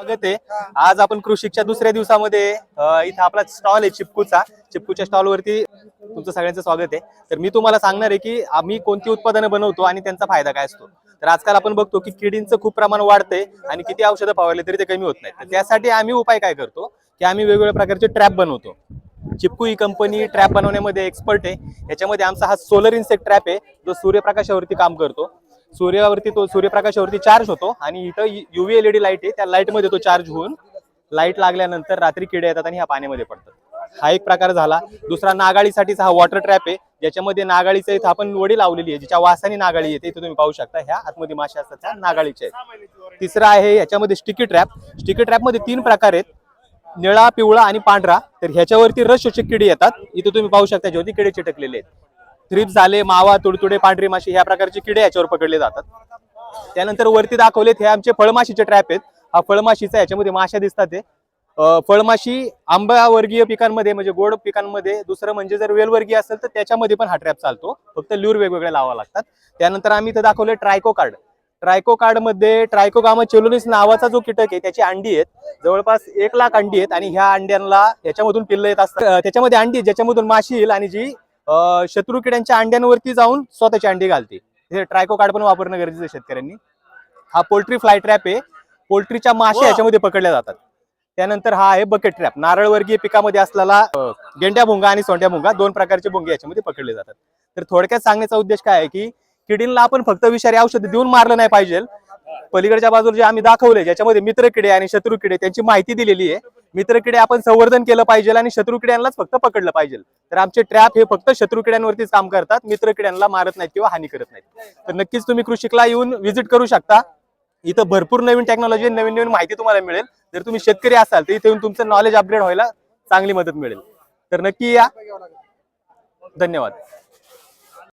स्वागत आहे. आज आपण कृषीच्या दुसऱ्या दिवसामध्ये इथं आपला स्टॉल आहे चिपकूचा. चिपकूच्या स्टॉलवरती तुमचं सगळ्यांचं स्वागत आहे. तर मी तुम्हाला सांगणार आहे की आम्ही कोणती उत्पादनं बनवतो आणि त्यांचा फायदा काय असतो. तर आजकाल आपण बघतो की किडींचं खूप प्रमाण वाढतंय आणि किती औषधं फवारले तरी ते कमी होत नाही तर त्यासाठी आम्ही उपाय काय करतो? की आम्ही वेगवेगळ्या प्रकारचे ट्रॅप बनवतो. चिपकू ही कंपनी ट्रॅप बनवण्यामध्ये एक्सपर्ट आहे. याच्यामध्ये आमचा हा सोलर इन्सेक्ट ट्रॅप आहे जो सूर्यप्रकाशावरती काम करतो. सूर्यावरती तो सूर्यप्रकाशावरती चार्ज होतो आणि इथं युव्ही एलईडी लाइट आहे त्या लाईटमध्ये तो चार्ज होऊन लाइट लागल्यानंतर रात्री किडे येतात आणि ह्या पाण्यामध्ये पडतात. हा एक प्रकार झाला. दुसरा नागाळीसाठीचा हा वॉटर ट्रॅप आहे. ज्याच्यामध्ये नागाळीचं इथं आपण वडी लावलेली आहे जिच्या वासाने नागाळी येते. इथे तुम्ही पाहू शकता ह्या आतमध्ये मासे असतात त्या नागाळीचे आहेत. तिसरा आहे याच्यामध्ये स्टिकी ट्रॅप स्टिकी ट्रॅपमध्ये तीन प्रकार आहेत. निळा पिवळा आणि पांढरा. तर ह्याच्यावरती रस शोषक किडे येतात. इथे तुम्ही पाहू शकता ज्योती किडे चिटकलेले आहेत. थ्रिप्स झाले मावा तुडतुडे पांढरी माशी ह्या प्रकारचे किडे याच्यावर पकडले जातात. त्यानंतर वरती दाखवलेत हे आमचे फळमाशीचे ट्रॅप आहेत. हा फळमाशीचा याच्यामध्ये माशा दिसतात ते फळमाशी आंबावर्गीय पिकांमध्ये म्हणजे गोड पिकांमध्ये दुसरं म्हणजे जर वेलवर्गीय असेल तर त्याच्यामध्ये पण हा ट्रॅप चालतो. फक्त ल्यूर वेगवेगळ्या लावा लागतात. त्यानंतर आम्ही इथं दाखवले ट्रायको कार्ड ट्रायको कार्डमध्ये ट्रायकोगामा चेलोनिस नावाचा जो कीटक आहे त्याची अंडी आहेत. जवळपास एक लाख अंडी आहेत आणि ह्या अंड्यांना याच्यामधून पिल्ल येत असतात. त्याच्यामध्ये अंडी आहेत, ज्याच्यामधून माशी येईल आणि जी शत्रू किड्यांच्या अंड्यांवरती जाऊन स्वतःची अंडी घालते. हे ट्रायको कार्ड पण वापरणं गरजेचं आहे शेतकऱ्यांनी. हा पोल्ट्री फ्लाय ट्रॅप आहे. पोल्ट्रीच्या माशा याच्यामध्ये पकडल्या जातात. त्यानंतर हा आहे बकेट ट्रॅप नारळवर्गीय पिकामध्ये असलेला गेंड्या भुंगा आणि सोंड्या भुंगा दोन प्रकारचे भुंगे याच्यामध्ये पकडले जातात. तर थोडक्यात सांगण्याचा उद्देश काय आहे की किडींना आपण फक्त विषारी औषध देऊन मारलं नाही पाहिजे. पलीकडच्या बाजूला जे आम्ही दाखवले ज्याच्यामध्ये मित्र किडे आणि शत्रू किडे त्यांची माहिती दिलेली आहे. मित्रकिडे आपण संवर्धन केलं पाहिजे आणि शत्रुकिड्यांनाच फक्त पकडलं पाहिजे. तर आमचे ट्रॅप हे फक्त शत्रुकिड्यांवरतीच काम करतात मित्र किड्यांना मारत नाहीत किंवा हानी करत नाहीत. तर नक्कीच तुम्ही कृषिकला येऊन व्हिजिट करू शकता. इथं भरपूर नवीन टेक्नॉलॉजी नवीन नवीन माहिती तुम्हाला मिळेल. जर तुम्ही शेतकरी असाल तर इथे येऊन तुमचं नॉलेज अपग्रेड व्हायला चांगली मदत मिळेल. तर नक्की या. धन्यवाद.